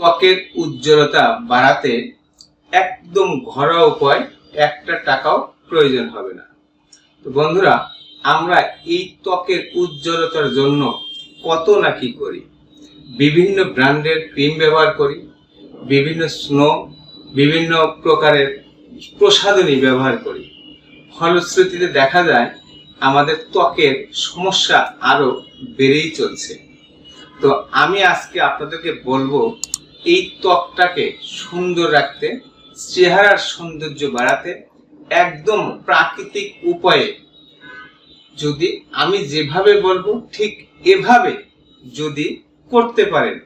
ত্বকের উজ্জ্বলতা বাড়াতে একদম ঘরোয়া উপায় একটা টাকাও প্রয়োজন হবে না। তো বন্ধুরা, আমরা এই ত্বকের উজ্জ্বলতার জন্য কত না কি করি? বিভিন্ন ব্র্যান্ডের ক্রিম ব্যবহার করি, বিভিন্ন স্নো, বিভিন্ন প্রকারের প্রসাধনী ব্যবহার করি। ফলশ্রুতিতে দেখা যায়, আমাদের ত্বকের সমস্যা আরও বেড়েই চলছে। তো আমি আজকে আপনাদেরকে বলব এই ত্বকটাকে সুন্দর রাখতে, চেহারার সৌন্দর্য বাড়াতে একদম প্রাকৃতিক উপায়ে। যদি আমি যেভাবে বলব, ঠিক এভাবে যদি করতে পারেন,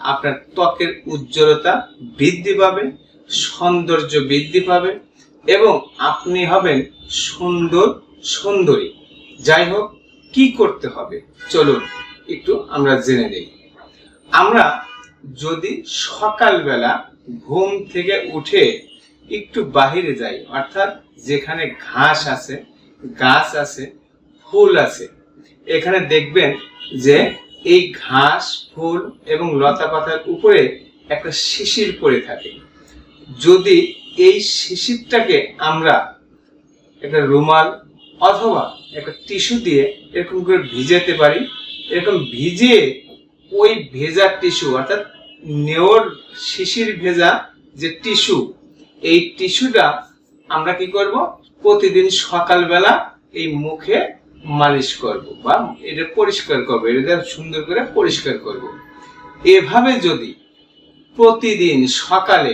আপনার ত্বকের উজ্জ্বলতা বৃদ্ধি পাবে, সৌন্দর্য বৃদ্ধি পাবে এবং আপনি হবেন সুন্দর সুন্দরী। যাই হোক, কি করতে হবে? চলুন, একটু আমরা জেনে নেই। আমরা যদি সকালবেলা ঘুম থেকে উঠে একটু বাহিরে যাই, অর্থাৎ যেখানে ঘাস আছে, গাছ আছে, ফুল আছে, এখানে দেখবেন যে এই ঘাস, ফুল এবং লতা পাতার উপরে একটা শিশির পড়ে থাকে। যদি এই শিশিরটাকে আমরা একটা রুমাল অথবা একটা টিস্যু দিয়ে এরকম করে ভিজাতে পারি, এরকম ভিজিয়ে ওই ভেজা টিস্যু, অর্থাৎ নেওর শিশির ভেজা যে টিস্যু, এই টিস্যুটা আমরা কি করব? প্রতিদিন সকালবেলা এই মুখে মালিশ করব বা এটা পরিষ্কার করব, এটা সুন্দর করে পরিষ্কার করব। এভাবে যদি প্রতিদিন সকালে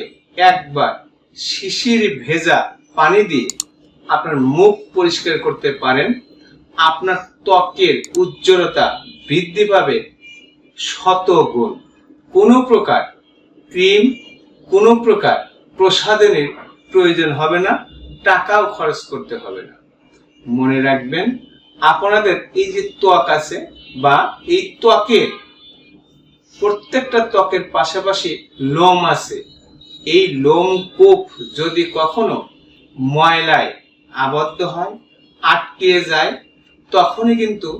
একবার শিশির ভেজা পানি দিয়ে আপনার মুখ পরিষ্কার করতে পারেন, আপনার ত্বকের উজ্জ্বলতা বৃদ্ধি পাবে শত গুণ কোনো প্রকার ক্রিম, কোনো প্রকার প্রসাধনের প্রয়োজন হবে না, টাকাও খরচ করতে হবে না। মনে রাখবেন, আপনাদের এই যে ত্বক আছে বা এই ত্বকের, প্রত্যেকটা ত্বকের পাশাপাশি লোম আছে। এই লোম কূপ যদি কখনো ময়লায় আবদ্ধ হয়, আটকে যায়, তখনই কিন্তু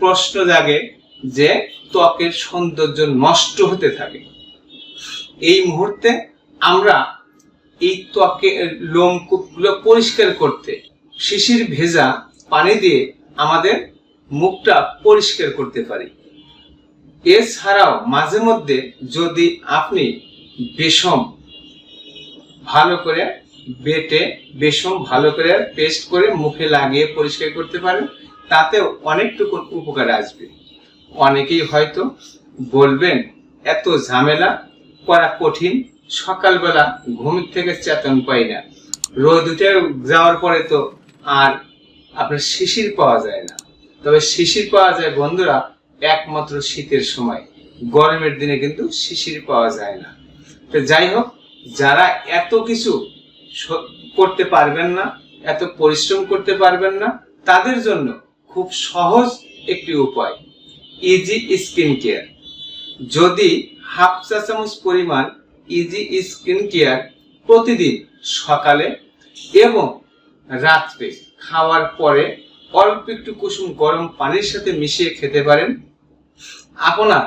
প্রশ্ন জাগে যে ত্বকের সৌন্দর্য নষ্ট হতে থাকে। এই মুহূর্তে আমরা এই ত্বকের লোমকূপগুলো পরিষ্কার করতে, শিশির ভেজা পানি দিয়ে আমাদের মুখটা পরিষ্কার করতে পারি। এছাড়াও মাঝে মধ্যে যদি আপনি বেসম ভালো করে বেটে বেসম ভালো করে পেস্ট করে মুখে লাগিয়ে পরিষ্কার করতে পারেন, তাতেও অনেকটুকু উপকার আসবে। অনেকেই হয়তো বলবেন, এত ঝামেলা, করা কঠিন, সকালবেলা ঘুম থেকে চেতন পাই না। রোদ উঠে যাওয়ার পরে তো আর আপনার শিশির পাওয়া যায় না। তবে শিশির পাওয়া যায় বন্ধুরা, একমাত্র শীতের সময়। গরমের দিনে কিন্তু শিশির পাওয়া যায় না। তো যাই হোক, যারা এত কিছু করতে পারবেন না, এত পরিশ্রম করতে পারবেন না, তাদের জন্য খুব সহজ একটি উপায়। ইজি স্কিন কেয়ার যদি হাফ চা চামচ পরিমাণ ইজি স্কিন কেয়ার প্রতিদিন সকালে এবং রাত্রে খাওয়ার পরে অল্প একটু কুসুম গরম পানির সাথে মিশিয়ে খেতে পারেন, আপনার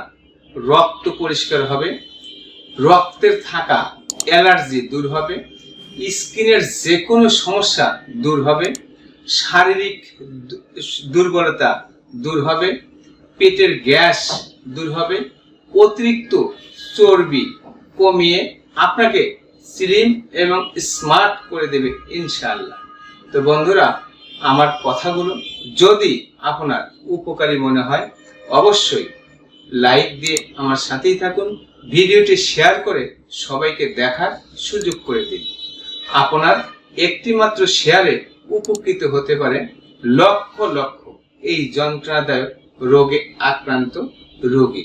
রক্ত পরিষ্কার হবে, রক্তের থাকা অ্যালার্জি দূর হবে, স্কিনের যে কোনো সমস্যা দূর হবে, শারীরিক দুর্বলতা দূর হবে পেটের গ্যাস দূর হবে, অতিরিক্ত চর্বি কমিয়ে আপনাকে স্লিম এবং স্মার্ট করে দেবে ইনশাল্লাহ তো বন্ধুরা, আমার কথাগুলো যদি আপনার উপকারী মনে হয়, অবশ্যই লাইক দিয়ে আমার সাথেই থাকুন, ভিডিওটি শেয়ার করে সবাইকে দেখার সুযোগ করে দিন। আপনার একটিমাত্র শেয়ারে উপকৃত হতে পারে লক্ষ লক্ষ এই যন্ত্রণাদায়ক রোগে আক্রান্ত রোগী।